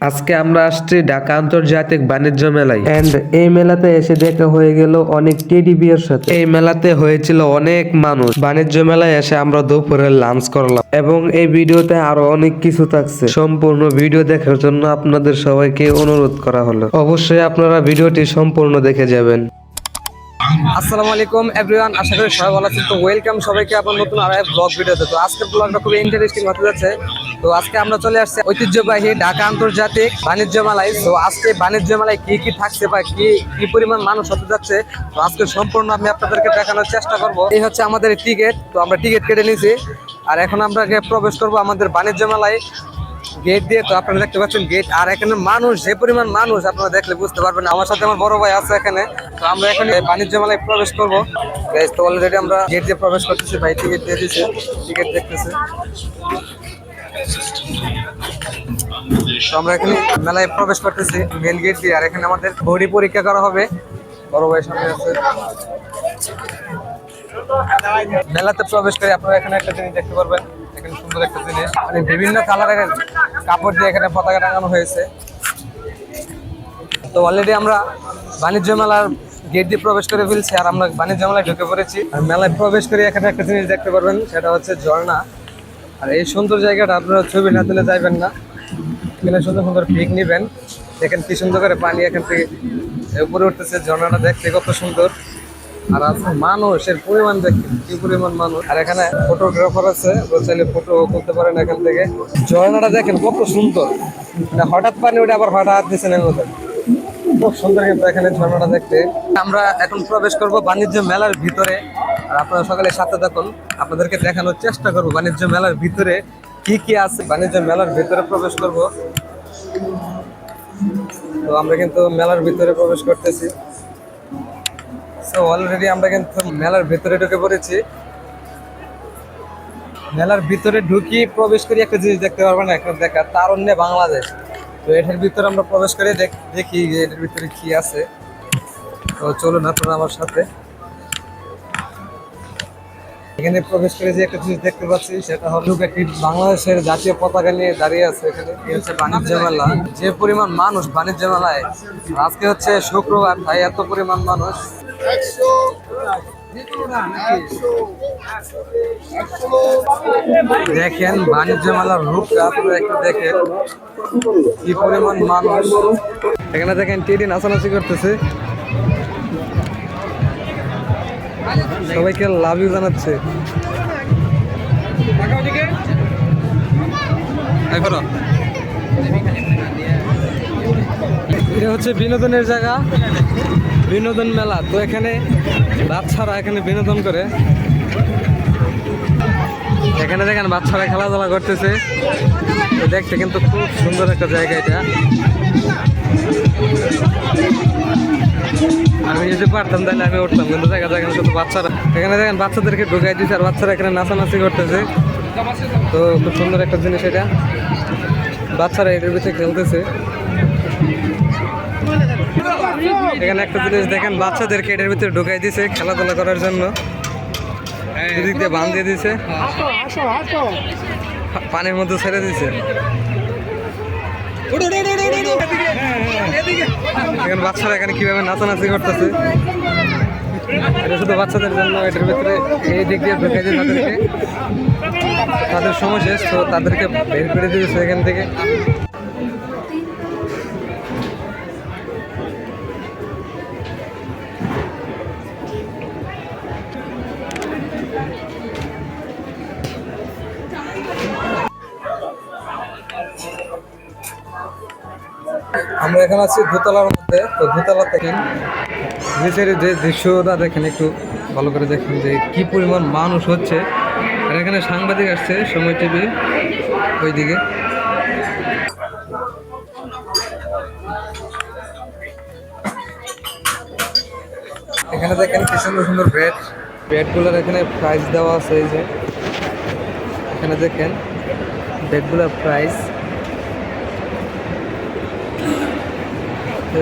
আজকে আমরা আসছি ঢাকা আন্তর্জাতিক বাণিজ্য মেলায়। এন্ড এই মেলাতে এসে দেখা হয়ে গেল অনেক টেডি বিয়ের সাথে। এই মেলাতে হয়েছিল অনেক মানুষ। বাণিজ্য মেলায় এসে আমরা দুপুরে লাঞ্চ করলাম এবং এই ভিডিওতে আরও অনেক কিছু থাকছে। সম্পূর্ণ ভিডিও দেখার জন্য আপনাদের সবাইকে অনুরোধ করা হলো। অবশ্যই আপনারা ভিডিওটি সম্পূর্ণ দেখে যাবেন। আসসালামু আলাইকুম এভরিওয়ান আশা করি সবাই ভালো আছেন। তো ওয়েলকাম সবাইকে আপনার নতুন আরও ব্লগ ভিডিওতে। তো আজকের ব্লগটা খুবই ইন্টারেস্টিং হতে যাচ্ছে। তো আজকে আমরা চলে আসছি ঐতিহ্যবাহী ঢাকা আন্তর্জাতিক বাণিজ্য মেলায়। তো আজকে বাণিজ্য মেলায় কি কি থাকছে বা কি কি পরিমাণ মানুষ হতে যাচ্ছে, তো আজকে সম্পূর্ণ আমি আপনাদেরকে দেখানোর চেষ্টা করব। এই হচ্ছে আমাদের টিকিট তো আমরা টিকিট কেটে নিয়েছি। আর এখন আমরা প্রবেশ করব আমাদের বাণিজ্য মেলায়। গেট দিয়ে তো আপনারা দেখতে পাচ্ছেন গেট আর এখানে মানুষ, যে পরিমাণ মানুষ আপনারা দেখলে বুঝতে পারবেন। আমার সাথে আমার বড় ভাই আছে এখানে, তো আমরা এখানে বাণিজ্য মেলায় প্রবেশ করব। তো অলরেডি আমরা গেট দিয়ে প্রবেশ করতেছি, ভাই টিকিট দিয়ে দিচ্ছে টিকিট দেখতেছে। আমরা এখানে মেলায় প্রবেশ করতেছি মেন গেট দিয়ে, আর এখানে আমাদের বডি পরীক্ষা করা হবে। বড় ভাই সামনে আছে। মেলাতে প্রবেশ করে আপনারা এখানে একটা জিনিস দেখতে পারবেন। এখানে সুন্দর একটা জিনিস। মানে বিভিন্ন কালারের কাপড় দিয়ে এখানে পতাকা টাঙানো হয়েছে। তো অলরেডি আমরা বাণিজ্য মেলার গেট দিয়ে প্রবেশ করে ফেলছি আর আমরা বাণিজ্য মেলায় ঢুকে পড়েছি। আর মেলায় প্রবেশ করে এখানে একটা জিনিস দেখতে পারবেন, সেটা হচ্ছে ঝর্ণা। আর এই সুন্দর জায়গাটা আপনারা ছবি না তুলে যাইবেন না। এখানে সুন্দর সুন্দর পিক নেবেন। দেখেন কি সুন্দর করে পানি এখান থেকে উপরে উঠতেছে, ঝর্ণাটা দেখতে কত সুন্দর। আর আছে মানুষের পরিমাণ দেখেন, কি পরিমাণ মানুষ। আর এখানে ফটোগ্রাফার আছে চাইলে ফটো করতে পারেন এখান থেকে। ঝর্ণাটা দেখেন কত সুন্দর। মানে হঠাৎ পানি ওটা আবার হঠাৎ দিচ্ছেন এর মধ্যে। খুব সুন্দর কিন্তু এখানে ঝর্ণাটা দেখতে। আমরা এখন প্রবেশ করব বাণিজ্য মেলার ভিতরে। আর আপনারা সকালে সাথে থাকুন। আপনাদেরকে দেখানোর চেষ্টা করব বাণিজ্য মেলার ভিতরে কি কি আছে। বাণিজ্য মেলার ভিতরে প্রবেশ করব। তো আমরা কিন্তু মেলার ভিতরে প্রবেশ করতেছি। সো অলরেডি আমরা কিন্তু মেলার ভিতরে ঢুকে পড়েছি। মেলার ভিতরে ঢুকি প্রবেশ করি, একটা জিনিস দেখতে পারবেন এখন দেখা, তারুণ্যে বাংলাদেশ। তো এটার ভিতরে আমরা প্রবেশ করে দেখি যে এটার ভিতরে কি আছে। তো চলুন আপনারা আমার সাথে। এখানে প্রবেশ করে যে একটা জিনিস দেখতে পাচ্ছি, সেটা হলো একটি বাংলাদেশের জাতীয় পতাকা নিয়ে দাঁড়িয়ে আছে এখানে। হচ্ছে বাণিজ্য মেলা। যে পরিমাণ মানুষ বাণিজ্য মেলায়, আজকে হচ্ছে শুক্রবার, তাই এত পরিমাণ মানুষ। দেখেন, বাণিজ্য মেলার রূপটা আপনারা একটু দেখেন। কি পরিমাণ মানুষ। এখানে দেখেন, টিডি নাচানাচি করতেছে। সবাইকে লাভ ইউ জানাচ্ছে। এটা হচ্ছে বিনোদনের জায়গা। বিনোদন মেলা। তো এখানে বাচ্চারা এখানে বিনোদন করে। এখানে দেখেন বাচ্চারা খেলাধুলা করতেছে। দেখতে কিন্তু খুব সুন্দর একটা জায়গা এটা। আমি যদি পারতাম তাহলে আমি উঠতাম, কিন্তু দেখা যায় শুধু বাচ্চারা। এখানে দেখেন বাচ্চাদেরকে ঢুকাই দিচ্ছে আর বাচ্চারা এখানে নাচানাচি করতেছে। তো খুব সুন্দর একটা জিনিস এটা। বাচ্চারা এটার পিছিয়ে খেলতেছে। এখানে একটা জিনিস দেখেন বাচ্চাদেরকে এটার ভিতরে ঢুকাই দিছে খেলাধুলা করার জন্য। এদিক দিয়ে বান দিয়ে দিছে। পানির মধ্যে ছেড়ে দিছে। এখানে বাচ্চারা এখানে কীভাবে নাচানাচি করতেছে। এটা শুধু বাচ্চাদের জন্য এটার ভিতরে এই দিক দিয়ে ঢুকে দিয়ে তাদেরকে। তাদের সময় শেষ তো তাদেরকে বের করে দিয়েছে এখান থেকে। আমরা এখন আছি দোতলার মধ্যে। তো দোতলা দেখেন নিচের যে দৃশ্যটা দেখেন, একটু ভালো করে দেখেন যে কি পরিমাণ মানুষ হচ্ছে। আর এখানে সাংবাদিক আসছে, সময় টিভি, ওইদিকে। এখানে দেখেন কি সুন্দর সুন্দর বেড বেডগুলোর এখানে প্রাইস দেওয়া আছে, এই যে। এখানে দেখেন বেডগুলোর প্রাইস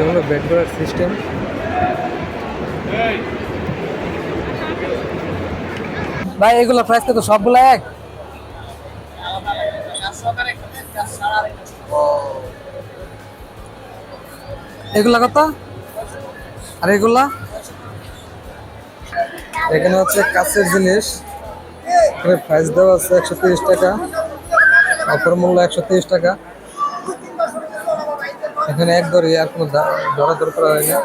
এগুলো বেড করার সিস্টেম ভাই, এগুলো প্রাইস কত? সবগুলো এক? এগুলা কত? আর এগুলা? এখানে হচ্ছে কাছের জিনিস। এখানে প্রাইস দেওয়া আছে একশো টাকা। অপর মূল্য একশো টাকা। এখানে এক দরে আর কোনো দরা দর করা হয় না।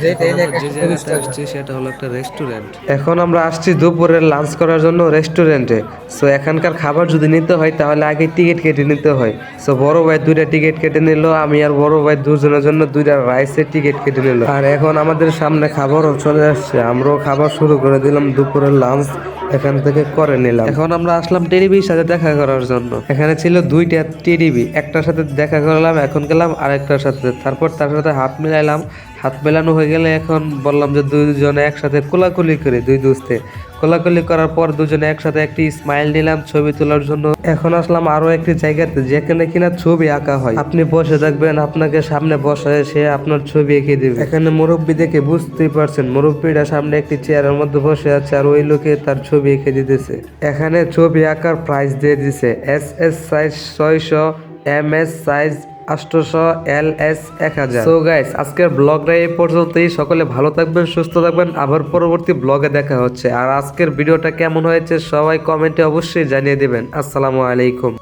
সেটা হলো একটা রেস্টুরেন্ট এখন আমরা আসছি দুপুরের লাঞ্চ করার জন্য রেস্টুরেন্টে সো এখানকার খাবার যদি নিতে হয় তাহলে আগে টিকিট কেটে নিতে হয়। সো বড় ভাই দুইটা টিকিট কেটে নিল আমি আর বড় ভাই দুজনের জন্য দুইটা রাইসের টিকিট কেটে নিল। আর এখন আমাদের সামনে খাবারও চলে আসছে। আমরাও খাবার শুরু করে দিলাম দুপুরের লাঞ্চ এখান থেকে করে নিলাম। এখন আমরা আসলাম টেরিবির সাথে দেখা করার জন্য। এখানে ছিল দুইটা টেরিবি একটার সাথে দেখা করলাম এখন গেলাম আরেকটার সাথে। তারপর তার সাথে হাত মিলাইলাম। হাত মেলানো হয়ে গেলে এখন বললাম যে দুজনে একসাথে কোলাকুলি করি দুই দুস্তে। কোলাকুলি করার পর দুজনে একসাথে একটি স্মাইল নিলাম, ছবি তোলার জন্য। এখন আসলাম আরও একটি জায়গাতে যেখানে কিনা ছবি আঁকা হয়। আপনি বসে থাকবেন, আপনাকে সামনে বসায় সে আপনার ছবি এঁকে দিবে। এখানে মুরব্বী দেখে বুঝতেই পারছেন মুরব্বীটা সামনে একটি চেয়ারের মধ্যে বসে আছে আর ওই লোকে তার ছবি এঁকে দিতেছে। এখানে ছবি আঁকার প্রাইস দিয়ে দিছে। এস এস সাইজ ছয়শো এম এস সাইজ আটশোশো এল এস এক হাজার। সো গাইস আজকের ব্লগটা এই পর্যন্তই। সকলে ভালো থাকবেন, সুস্থ থাকবেন। আবার পরবর্তী ব্লগে দেখা হচ্ছে। আর আজকের ভিডিওটা কেমন হয়েছে সবাই কমেন্টে অবশ্যই জানিয়ে দেবেন। আসসালামু আলাইকুম।